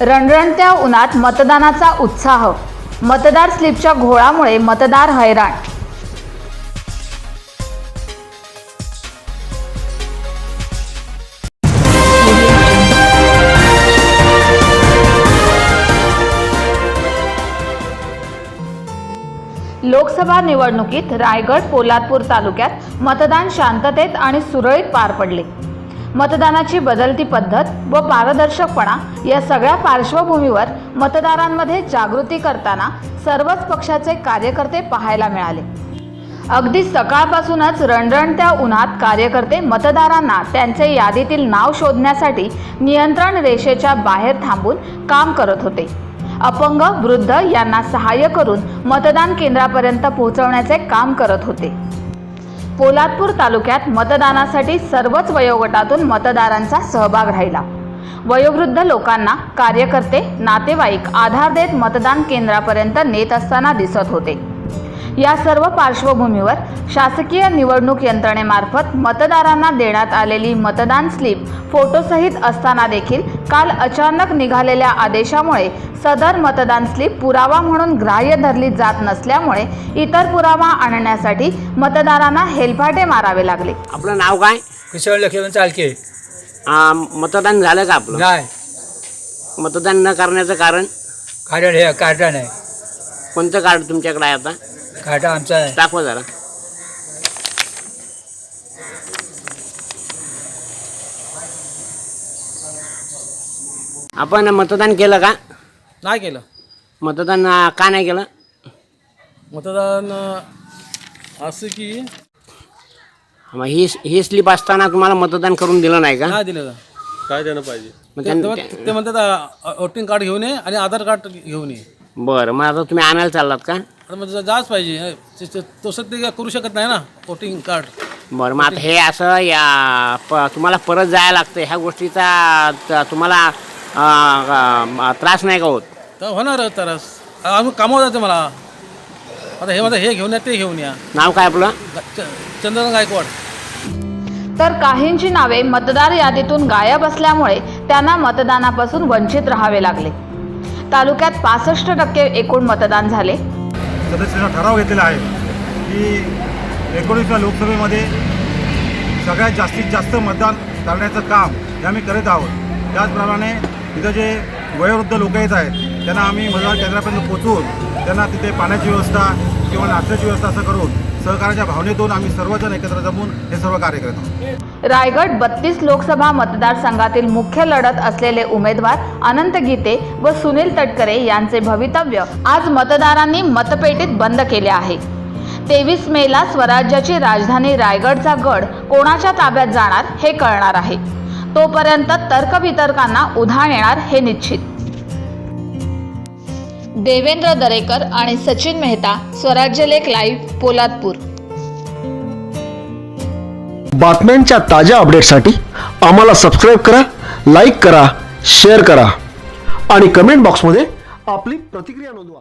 रणरणत्या उन्हात मतदानाचा उत्साह. मतदार स्लिपच्या घोळामुळे मतदार हैराण. लोकसभा निवडणुकीत रायगड पोलादपूर तालुक्यात मतदान शांततेत आणि सुरळीत पार पडले. मतदानाची बदलती पद्धत व पारदर्शकपणा या सगळ्या पार्श्वभूमीवर मतदारांमध्ये जागृती करताना सर्वच पक्षाचे कार्यकर्ते पाहायला मिळाले. अगदी सकाळपासूनच रणरणत्या उन्हात कार्यकर्ते मतदारांना त्यांचे यादीतील नाव शोधण्यासाठी नियंत्रण रेषेच्या बाहेर थांबून काम करत होते. अपंग वृद्ध यांना सहाय्य करून मतदान केंद्रापर्यंत पोहोचवण्याचे काम करत होते. पोलादपूर तालुक्यात मतदानासाठी सर्वच वयोगटातून मतदारांचा सहभाग राहिला. वयोवृद्ध लोकांना कार्यकर्ते नातेवाईक आधार देत मतदान केंद्रापर्यंत नेत असताना दिसत होते. या सर्व पार्श्वभूमीवर शासकीय निवडणूक यंत्रणेमार्फत मतदारांना देण्यात आलेली मतदान स्लिप फोटोसहित असताना देखील काल अचानक निघालेल्या आदेशामुळे सदर मतदान स्लिप पुरावा म्हणून ग्राह्य धरली जात नसल्यामुळे इतर पुरावा आणण्यासाठी मतदारांना हेलपाटे मारावे लागले. आपलं नाव काय? किशोर लक्ष्मण चालके. मतदान झालं का आपलं? नाही. मतदान न करण्याचं कारण? कारण हे कार्टा नाही कोणतं कार्ड तुमच्याकडे आहे आता? कार्टा आमचा आहे. दाखवा जरा. आपण मतदान केलं का? नाही केलं. मतदान का नाही केलं? मतदान अं, असं की मग ही ही स्लिप असताना तुम्हाला मतदान करून दिलं नाही का? नाही दिलं काय देणं पाहिजे? मग ते त्यां- ते- ते म्हणतात वोटिंग कार्ड घेऊन ये आणि आधार कार्ड घेऊन ये. बरं मग आता तुम्ही आणायला चाललात का? आता मग जाच पाहिजे. हे, ते- ते- तो सध्या काय करू शकत नाही ना वोटिंग कार्ड बरं मग आता हे असं या प तुम्हाला परत जायला लागतं ह्या गोष्टीचा त- तुम्हाला त्रास नाही का होत? तर होणार तरच आम्ही कामावर जायचं मला. आता हे म्हणतात हे घेऊन या ते घेऊन या. नाव काय आपलं? च- चंद्रकांत गायकवाड. तर काहींची नावे मतदार यादीतून गायब असल्यामुळे त्यांना मतदानापासून वंचित राहावे लागले. तालुक्यात पासष्ट टक्के एकूण मतदान झाले. सदस्यांना ठराव घेतलेला आहे की एकोणीसव्या लोकसभेमध्ये सगळ्यात जास्तीत जास्त मतदान करण्याचं काम हे आम्ही करत आहोत त्याचप्रमाणे इथं जे वयोवृद्ध लोक येत आहेत त्यांना आम्ही मतदान केंद्रापर्यंत पोचवून त्यांना तिथे पाण्याची व्यवस्था किंवा नाश्त्याची व्यवस्था असं करून सहकाराच्या भावनेतून आम्ही सर्वजण एकत्र जमून हे सर्व कार्य करत आहोत. रायगड बत्तीस लोकसभा मतदारसंघातील मुख्य लढत असलेले उमेदवार अनंत गीते व सुनील तटकरे यांचे भवितव्य आज मतदारांनी मतपेटीत बंद केले आहे. तेवीस मेला स्वराज्याची राजधानी रायगडचा गड कोणाच्या ताब्यात जाणार हे कळणार आहे. तोपर्यंत तर्कवितर्कांना उधाण येणार हे निश्चित. देवेंद्र दरेकर आणि सचिन मेहता स्वराज्य लेख लाईव्ह पोलादपूर. बातम्यांच्या ताज्या अपडेटसाठी आम्हाला सबस्क्राईब करा लाईक करा शेअर करा. आणि कमेंट बॉक्समध्ये आपली प्रतिक्रिया नोंदवा.